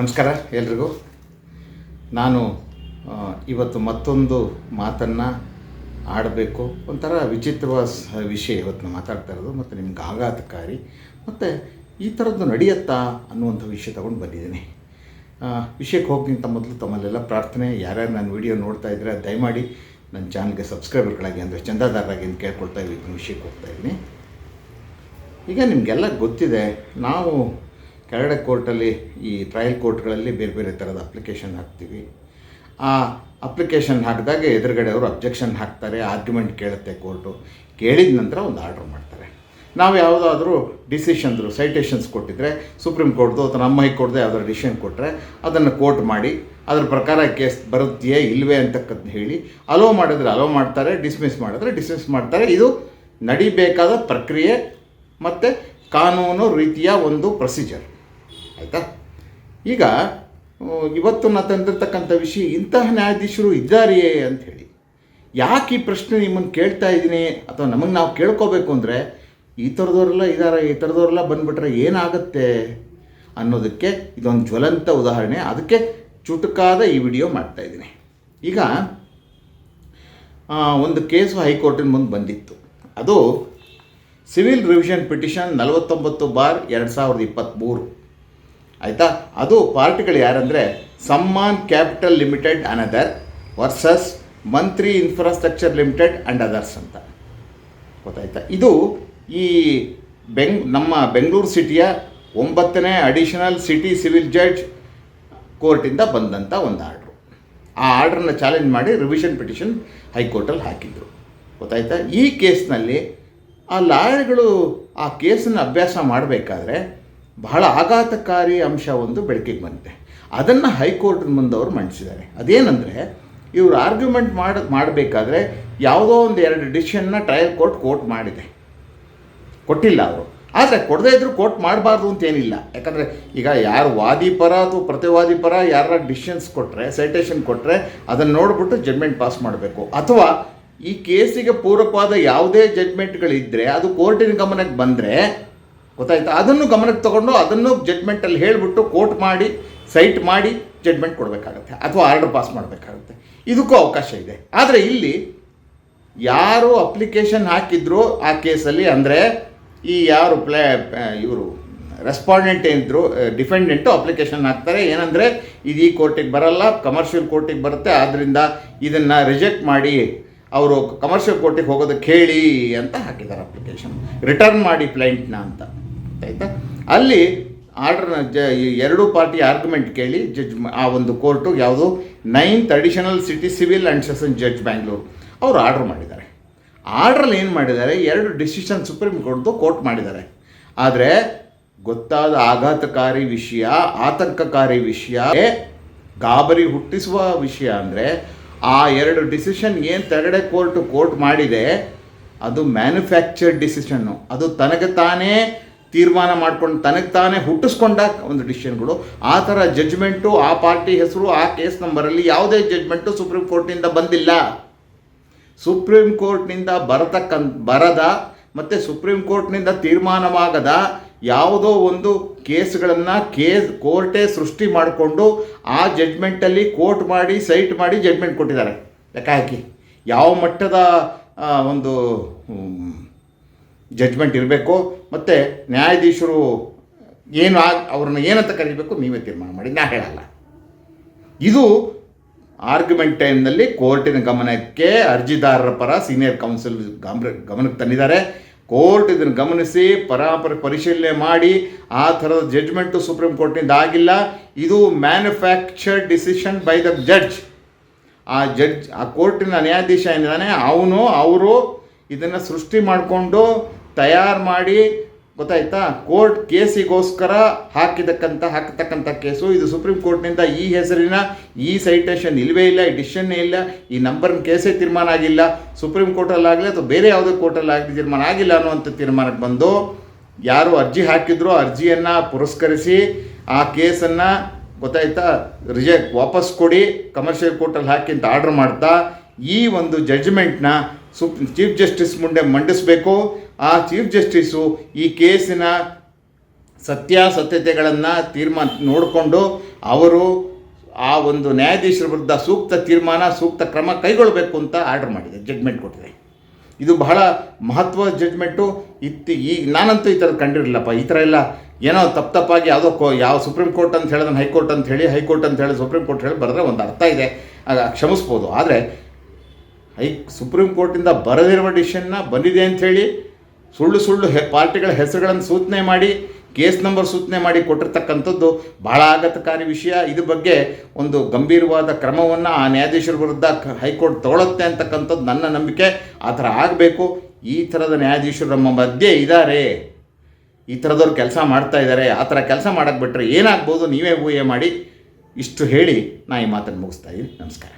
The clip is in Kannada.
ನಮಸ್ಕಾರ ಎಲ್ರಿಗೂ. ನಾನು ಇವತ್ತು ಮತ್ತೊಂದು ಮಾತನ್ನು ಆಡಬೇಕು. ಒಂಥರ ವಿಚಿತ್ರವಾದ ವಿಷಯ ಇವತ್ತು ಮಾತಾಡ್ತಾ ಇರೋದು. ಮತ್ತು ನಿಮ್ಗೆ ಆಘಾತಕಾರಿ, ಮತ್ತು ಈ ಥರದ್ದು ನಡೆಯುತ್ತಾ ಅನ್ನುವಂಥ ವಿಷಯ ತಗೊಂಡು ಬಂದಿದ್ದೀನಿ. ವಿಷಯಕ್ಕೆ ಹೋಗೋಕ್ಕಿಂತ ಮೊದಲು ತಮ್ಮಲ್ಲೆಲ್ಲ ಪ್ರಾರ್ಥನೆ, ಯಾರ್ಯಾರು ನನ್ನ ವಿಡಿಯೋ ನೋಡ್ತಾ ಇದ್ದರೆ ದಯಮಾಡಿ ನನ್ನ ಚಾನಲ್ಗೆ ಸಬ್ಸ್ಕ್ರೈಬರ್ಗಳಾಗಿ ಅಂದರೆ ಚಂದಾದಾರರಾಗಿ ಅಂತ ಕೇಳ್ಕೊಳ್ತಾ ಇದ್ದೀನಿ, ವಿಷಯಕ್ಕೆ ಹೋಗ್ತಾ ಇದ್ದೀನಿ. ಈಗ ನಿಮಗೆಲ್ಲ ಗೊತ್ತಿದೆ, ನಾವು ಕೆಳಗಡೆ ಕೋರ್ಟಲ್ಲಿ ಈ ಟ್ರಯಲ್ ಕೋರ್ಟ್ಗಳಲ್ಲಿ ಬೇರೆ ಬೇರೆ ಥರದ ಅಪ್ಲಿಕೇಶನ್ ಹಾಕ್ತೀವಿ. ಆ ಅಪ್ಲಿಕೇಶನ್ ಹಾಕಿದಾಗ ಎದುರುಗಡೆ ಅವರು ಅಬ್ಜೆಕ್ಷನ್ ಹಾಕ್ತಾರೆ ಆರ್ಗ್ಯುಮೆಂಟ್ ಕೇಳುತ್ತೆ ಕೋರ್ಟು ಕೇಳಿದ ನಂತರ ಒಂದು ಆರ್ಡ್ರ್ ಮಾಡ್ತಾರೆ. ನಾವು ಯಾವುದಾದ್ರೂ ಡಿಸಿಷನ್ದು ಸೈಟೇಷನ್ಸ್ ಕೊಟ್ಟಿದ್ರೆ ಸುಪ್ರೀಂ ಕೋರ್ಟ್ದು ಅಥವಾ ನಮ್ಮ ಹೈಕೋರ್ಟ್ದು ಯಾವುದಾದ್ರು ಡಿಸಿಷನ್ ಕೊಟ್ಟರೆ ಅದನ್ನು ಕೋರ್ಟ್ ಮಾಡಿ, ಅದರ ಪ್ರಕಾರ ಕೇಸ್ ಬರುತ್ತೆಯೇ ಇಲ್ಲವೇ ಅಂತಕ್ಕದ್ದು ಹೇಳಿ ಅಲೋ ಮಾಡಿದ್ರೆ ಅಲೋ ಮಾಡ್ತಾರೆ ಡಿಸ್ಮಿಸ್ ಮಾಡಿದ್ರೆ ಡಿಸ್ಮಿಸ್ ಮಾಡ್ತಾರೆ. ಇದು ನಡಿಬೇಕಾದ ಪ್ರಕ್ರಿಯೆ ಮತ್ತು ಕಾನೂನು ರೀತಿಯ ಒಂದು ಪ್ರೊಸೀಜರ್ ಆಯಿತಾ? ಈಗ ಇವತ್ತು ನಾನು ತಂದಿರ್ತಕ್ಕಂಥ ವಿಷಯ ಇಂತಹ ನ್ಯಾಯಾಧೀಶರು ಇದ್ದಾರೆಯೇ ಅಂತ ಹೇಳಿ. ಯಾಕೆ ಈ ಪ್ರಶ್ನೆ ನಿಮ್ಮನ್ನು ಕೇಳ್ತಾ ಇದ್ದೀನಿ ಅಥವಾ ನಮಗೆ ನಾವು ಕೇಳ್ಕೋಬೇಕು ಅಂದರೆ ಈ ಥರದವರೆಲ್ಲ ಇದ್ದಾರೆ ಈ ಥರದವರೆಲ್ಲ ಬಂದುಬಿಟ್ರೆ ಏನಾಗುತ್ತೆ ಅನ್ನೋದಕ್ಕೆ ಇದೊಂದು ಜ್ವಲಂತ ಉದಾಹರಣೆ. ಅದಕ್ಕೆ ಚುಟುಕಾದ ಈ ವಿಡಿಯೋ ಮಾಡ್ತಾ ಇದ್ದೀನಿ. ಈಗ ಒಂದು ಕೇಸು ಹೈಕೋರ್ಟಿನ ಮುಂದೆ ಬಂದಿತ್ತು. ಅದು ಸಿವಿಲ್ ರಿವಿಷನ್ ಪಿಟಿಷನ್ ನಲವತ್ತೊಂಬತ್ತು ಬಾರ್ ಎರಡು ಸಾವಿರದ ಇಪ್ಪತ್ತ್ಮೂರು ಆಯಿತಾ? ಅದು ಪಾರ್ಟಿಗಳು ಯಾರಂದರೆ Samman capital limited another versus Mantri infrastructure limited and others ಅಂತ. ಗೊತ್ತಾಯ್ತಾ? ಇದು ಈ ಬೆಂಗ್ ನಮ್ಮ ಬೆಂಗಳೂರು ಸಿಟಿಯ ಒಂಬತ್ತನೇ ಅಡಿಷನಲ್ ಸಿಟಿ ಸಿವಿಲ್ ಜಡ್ಜ್ ಕೋರ್ಟಿಂದ ಬಂದಂಥ ಒಂದು ಆರ್ಡ್ರು. ಆ ಆರ್ಡ್ರನ್ನ ಚಾಲೆಂಜ್ ಮಾಡಿ ರಿವಿಷನ್ ಪಿಟಿಷನ್ ಹೈಕೋರ್ಟಲ್ಲಿ ಹಾಕಿದ್ರು. ಗೊತ್ತಾಯ್ತಾ? ಈ ಕೇಸ್ನಲ್ಲಿ ಆ ಲಾಯರ್ಗಳು ಆ ಕೇಸನ್ನು ಅಭ್ಯಾಸ ಮಾಡಬೇಕಾದ್ರೆ ಬಹಳ ಆಘಾತಕಾರಿ ಅಂಶ ಒಂದು ಬೆಳಕಿಗೆ ಬಂದಿದೆ. ಅದನ್ನು ಹೈಕೋರ್ಟ್ ಮುಂದೆ ಅವರು ಮಂಡಿಸಿದ್ದಾರೆ. ಅದೇನೆಂದರೆ, ಇವರು ಆರ್ಗ್ಯುಮೆಂಟ್ ಮಾಡಿ, ಮಾಡಬೇಕಾದ್ರೆ ಯಾವುದೋ ಒಂದು ಎರಡು ಡಿಸಿಷನ್ನ ಟ್ರಯಲ್ ಕೋರ್ಟ್ ಕೋರ್ಟ್ ಮಾಡಿದೆ. ಕೊಟ್ಟಿಲ್ಲ ಅವರು. ಆದರೆ ಕೊಡದೇ ಇದ್ದರೂ ಕೋರ್ಟ್ ಮಾಡಬಾರ್ದು ಅಂತೇನಿಲ್ಲ ಯಾಕಂದರೆ ಈಗ ಯಾರು ವಾದಿ ಪರ ಅಥವಾ ಪ್ರತಿವಾದಿ ಪರ ಯಾರ ಡಿಸಿಷನ್ಸ್ ಕೊಟ್ಟರೆ ಸೈಟೇಷನ್ ಕೊಟ್ಟರೆ ಅದನ್ನು ನೋಡಿಬಿಟ್ಟು ಜಡ್ಮೆಂಟ್ ಪಾಸ್ ಮಾಡಬೇಕು. ಅಥವಾ ಈ ಕೇಸಿಗೆ ಪೂರಕವಾದ ಯಾವುದೇ ಜಡ್ಮೆಂಟ್ಗಳಿದ್ದರೆ ಅದು ಕೋರ್ಟಿನ ಗಮನಕ್ಕೆ ಬಂದರೆ ಗೊತ್ತಾಯ್ತಾ? ಅದನ್ನು ಗಮನಕ್ಕೆ ತಗೊಂಡು ಅದನ್ನು ಜಡ್ಮೆಂಟಲ್ಲಿ ಹೇಳಿಬಿಟ್ಟು ಕೋರ್ಟ್ ಮಾಡಿ ಸೈಟ್ ಮಾಡಿ ಜಡ್ಮೆಂಟ್ ಕೊಡಬೇಕಾಗತ್ತೆ ಅಥವಾ ಆರ್ಡರ್ ಪಾಸ್ ಮಾಡಬೇಕಾಗುತ್ತೆ. ಇದಕ್ಕೂ ಅವಕಾಶ ಇದೆ. ಆದರೆ ಇಲ್ಲಿ ಯಾರು ಅಪ್ಲಿಕೇಶನ್ ಹಾಕಿದ್ರು ಆ ಕೇಸಲ್ಲಿ ಅಂದರೆ ಈ ಯಾರು ಪ್ಲೇ ಇವರು ರೆಸ್ಪಾಂಡೆಂಟ್ ಏನಿದ್ರು ಡಿಫೆಂಡೆಂಟು ಅಪ್ಲಿಕೇಶನ್ ಹಾಕ್ತಾರೆ. ಏನಂದರೆ ಇದು ಈ ಕೋರ್ಟಿಗೆ ಬರಲ್ಲ ಕಮರ್ಷಿಯಲ್ ಕೋರ್ಟಿಗೆ ಬರುತ್ತೆ ಆದ್ದರಿಂದ ಇದನ್ನು ರಿಜೆಕ್ಟ್ ಮಾಡಿ ಅವರು ಕಮರ್ಷಿಯಲ್ ಕೋರ್ಟಿಗೆ ಹೋಗೋದಕ್ಕೆ ಹೇಳಿ ಅಂತ ಹಾಕಿದ್ದಾರೆ ಅಪ್ಲಿಕೇಶನ್ ರಿಟರ್ನ್ ಮಾಡಿ ಪ್ಲೈಂಟ್ನ ಅಂತ. ಆಯಿತಾ ಅಲ್ಲಿ ಆರ್ಡ್ರನ್ನ ಜ ಎರಡೂ ಪಾರ್ಟಿ ಆರ್ಗ್ಯುಮೆಂಟ್ ಕೇಳಿ ಜಡ್ಜ್ ಆ ಒಂದು ಕೋರ್ಟು ಯಾವುದು? Ninth additional city civil and session judge Bangalore ಅವರು ಆರ್ಡ್ರ್ ಮಾಡಿದ್ದಾರೆ. ಆರ್ಡ್ರಲ್ಲಿ ಏನು ಮಾಡಿದ್ದಾರೆ? ಎರಡು ಡಿಸಿಷನ್ ಸುಪ್ರೀಂ ಕೋರ್ಟ್ದು ಕೋರ್ಟ್ ಮಾಡಿದ್ದಾರೆ. ಆದರೆ ಗೊತ್ತಾದ ಆಘಾತಕಾರಿ ವಿಷಯ, ಆತಂಕಕಾರಿ ವಿಷಯ ಗಾಬರಿ ಹುಟ್ಟಿಸುವ ವಿಷಯ ಅಂದರೆ ಆ ಎರಡು ಡಿಸಿಷನ್ ಏನು ತೆರಡೆ ಕೋರ್ಟ್ ಕೋರ್ಟ್ ಮಾಡಿದೆ, ಅದು ಮ್ಯಾನುಫ್ಯಾಕ್ಚರ್ಡ್ ಡಿಸಿಷನ್ನು ಅದು ತನಗೆ ತಾನೇ ತೀರ್ಮಾನ ಮಾಡ್ಕೊಂಡು ತನಗೆ ತಾನೇ ಹುಟ್ಟಿಸ್ಕೊಂಡ ಒಂದು ಡಿಸಿಷನ್ಗಳು ಆ ಥರ ಜಜ್ಮೆಂಟು ಆ ಪಾರ್ಟಿ ಹೆಸರು, ಆ ಕೇಸ್ ನಂಬರಲ್ಲಿ ಯಾವುದೇ ಜಜ್ಮೆಂಟು ಸುಪ್ರೀಂ ಕೋರ್ಟ್ನಿಂದ ಬಂದಿಲ್ಲ. ಸುಪ್ರೀಂ ಕೋರ್ಟ್ನಿಂದ ಬರತಕ್ಕಂಥ ಬರದ ಮತ್ತು ಸುಪ್ರೀಂ ಕೋರ್ಟ್ನಿಂದ ತೀರ್ಮಾನವಾಗದ ಯಾವುದೋ ಒಂದು ಕೇಸ್ಗಳನ್ನು ಕೇಸ್, ಕೋರ್ಟೇ ಸೃಷ್ಟಿ ಮಾಡಿಕೊಂಡು ಆ ಜಜ್ಮೆಂಟಲ್ಲಿ ಕೋರ್ಟ್ ಮಾಡಿ ಸೈಟ್ ಮಾಡಿ ಜಡ್ಮೆಂಟ್ ಕೊಟ್ಟಿದ್ದಾರೆ. ಲೆಕ್ಕ ಹಾಕಿ. ಯಾವ ಮಟ್ಟದ ಒಂದು ಜಡ್ಜ್ಮೆಂಟ್ ಇರಬೇಕು, ಮತ್ತು ನ್ಯಾಯಾಧೀಶರು ಏನು ಆಗ ಅವ್ರನ್ನ ಏನಂತ ಕರಿಬೇಕು ನೀವೇ ತೀರ್ಮಾನ ಮಾಡಿ. ನಾ ಹೇಳಲ್ಲ. ಇದು ಆರ್ಗ್ಯುಮೆಂಟ್ ಟೈಮ್ನಲ್ಲಿ ಕೋರ್ಟಿನ ಗಮನಕ್ಕೆ ಅರ್ಜಿದಾರರ ಪರ ಸೀನಿಯರ್ ಕೌನ್ಸಿಲ್ ಗಮನ ಗಮನಕ್ಕೆ ತಂದಿದ್ದಾರೆ. ಕೋರ್ಟ್ ಇದನ್ನು ಗಮನಿಸಿ ಪರಾಪರ ಪರಿಶೀಲನೆ ಮಾಡಿ, ಆ ಥರದ ಜಡ್ಜ್ಮೆಂಟು ಸುಪ್ರೀಂ ಕೋರ್ಟ್ನಿಂದ ಆಗಿಲ್ಲ. ಇದು manufactured decision by the judge ಆ ಜಡ್ಜ್ ಆ ಕೋರ್ಟಿನ ನ್ಯಾಯಾಧೀಶ ಏನಿದ್ದಾನೆ? ಅವನು, ಅವರು ಇದನ್ನು ಸೃಷ್ಟಿ ಮಾಡಿಕೊಂಡು ತಯಾರು ಮಾಡಿ, ಗೊತ್ತಾಯ್ತಾ? ಕೋರ್ಟ್ ಕೇಸಿಗೋಸ್ಕರ ಹಾಕಿದಕ್ಕಂಥ ಹಾಕತಕ್ಕಂಥ ಕೇಸು. ಇದು ಸುಪ್ರೀಂ ಕೋರ್ಟ್ನಿಂದ ಈ ಹೆಸರಿನ ಈ ಸೈಟೇಷನ್ ಇಲ್ಲವೇ ಇಲ್ಲ, ಈ ಡಿಸಿಷನ್ನೇ ಇಲ್ಲ, ಈ ನಂಬರ್ನ ಕೇಸೇ ತೀರ್ಮಾನ ಆಗಿಲ್ಲ. ಸುಪ್ರೀಂ ಕೋರ್ಟಲ್ಲಾಗಲಿ ಅಥವಾ ಬೇರೆ ಯಾವುದೇ ಕೋರ್ಟಲ್ಲಾಗಲಿ ತೀರ್ಮಾನ ಆಗಿಲ್ಲ ಅನ್ನುವಂಥ ತೀರ್ಮಾನಕ್ಕೆ ಬಂದು ಯಾರು ಅರ್ಜಿ ಹಾಕಿದ್ರೋ ಅರ್ಜಿಯನ್ನು ಪುರಸ್ಕರಿಸಿ ಆ ಕೇಸನ್ನು, ಗೊತ್ತಾಯ್ತಾ ರಿಜೆಕ್ಟ್ ವಾಪಸ್ ಕೊಡಿ ಕಮರ್ಷಿಯಲ್ ಕೋರ್ಟಲ್ಲಿ ಹಾಕಿ ಅಂತ ಆರ್ಡ್ರ್ ಮಾಡ್ತಾ, ಈ ಒಂದು ಜಡ್ಜ್ಮೆಂಟ್ನ ಸುಪ್ ಚೀಫ್ ಜಸ್ಟಿಸ್ ಮುಂದೆ ಮಂಡಿಸಬೇಕು. ಆ ಚೀಫ್ ಜಸ್ಟಿಸು ಈ ಕೇಸಿನ ಸತ್ಯಾಸತ್ಯತೆಗಳನ್ನು ತೀರ್ಮಾನ ನೋಡಿಕೊಂಡು ಅವರು ಆ ಒಂದು ನ್ಯಾಯಾಧೀಶರ ವಿರುದ್ಧ ಸೂಕ್ತ ತೀರ್ಮಾನ, ಸೂಕ್ತ ಕ್ರಮ ಕೈಗೊಳ್ಳಬೇಕು ಅಂತ ಆರ್ಡರ್ ಮಾಡಿದೆ ಜಡ್ಮೆಂಟ್ ಕೊಟ್ಟಿದೆ. ಇದು ಬಹಳ ಮಹತ್ವದ ಜಡ್ಮೆಂಟು ಇತ್ತು ಈ, ನಾನಂತೂ ಈ ಥರ ಕಂಡಿರಲಿಲ್ಲಪ್ಪ. ಈ ಥರ ಎಲ್ಲ ಏನೋ ತಪ್ಪು ತಪ್ಪಾಗಿ ಯಾವುದೋ ಕೋ, ಯಾವ ಸುಪ್ರೀಂ ಕೋರ್ಟ್ ಅಂತ ಹೇಳಿದ್ರೆ ಹೈಕೋರ್ಟ್ ಅಂತ ಹೇಳಿ, ಹೈಕೋರ್ಟ್ ಅಂತ ಹೇಳಿ ಸುಪ್ರೀಂ ಕೋರ್ಟ್ ಹೇಳಿ ಬರೆದ್ರೆ ಒಂದು ಅರ್ಥ ಇದೆ. ಆಗ ಕ್ಷಮಿಸ್ಬೋದು. ಆದರೆ ಹೈ ಸುಪ್ರೀಂ ಕೋರ್ಟಿಂದ ಬರದಿರುವ ಡಿಸಿಷನ್ನ ಬಂದಿದೆ ಅಂಥೇಳಿ ಸುಳ್ಳು ಸುಳ್ಳು ಹೆ, ಪಾರ್ಟಿಗಳ ಹೆಸರುಗಳನ್ನು ಸೂಚನೆ ಮಾಡಿ, ಕೇಸ್ ನಂಬರ್ ಸೂಚನೆ ಮಾಡಿ ಕೊಟ್ಟಿರ್ತಕ್ಕಂಥದ್ದು ಬಹಳ ಆಘಾತಕಾರಿ ವಿಷಯ. ಇದ್ರ ಬಗ್ಗೆ ಒಂದು ಗಂಭೀರವಾದ ಕ್ರಮವನ್ನು ಆ ನ್ಯಾಯಾಧೀಶರ ವಿರುದ್ಧ ಹೈಕೋರ್ಟ್ ತಗೊಳುತ್ತೆ ಅಂತಕ್ಕಂಥದ್ದು ನನ್ನ ನಂಬಿಕೆ. ಆ ಥರ ಆಗಬೇಕು. ಈ ಥರದ ನ್ಯಾಯಾಧೀಶರು ನಮ್ಮ ಮಧ್ಯೆ ಇದ್ದಾರೆ ಈ ಥರದವ್ರು ಕೆಲಸ ಮಾಡ್ತಾ ಇದ್ದಾರೆ ಆ ಥರ ಕೆಲಸ ಮಾಡೋಕ್ಕೆ ಬಿಟ್ಟರೆ ಏನಾಗ್ಬೋದು ನೀವೇ ಊಹೆ ಮಾಡಿ. ಇಷ್ಟು ಹೇಳಿ ನಾ ಈ ಮಾತನ್ನು ಮುಗಿಸ್ತಾ ಇದ್ದೀನಿ. ನಮಸ್ಕಾರ.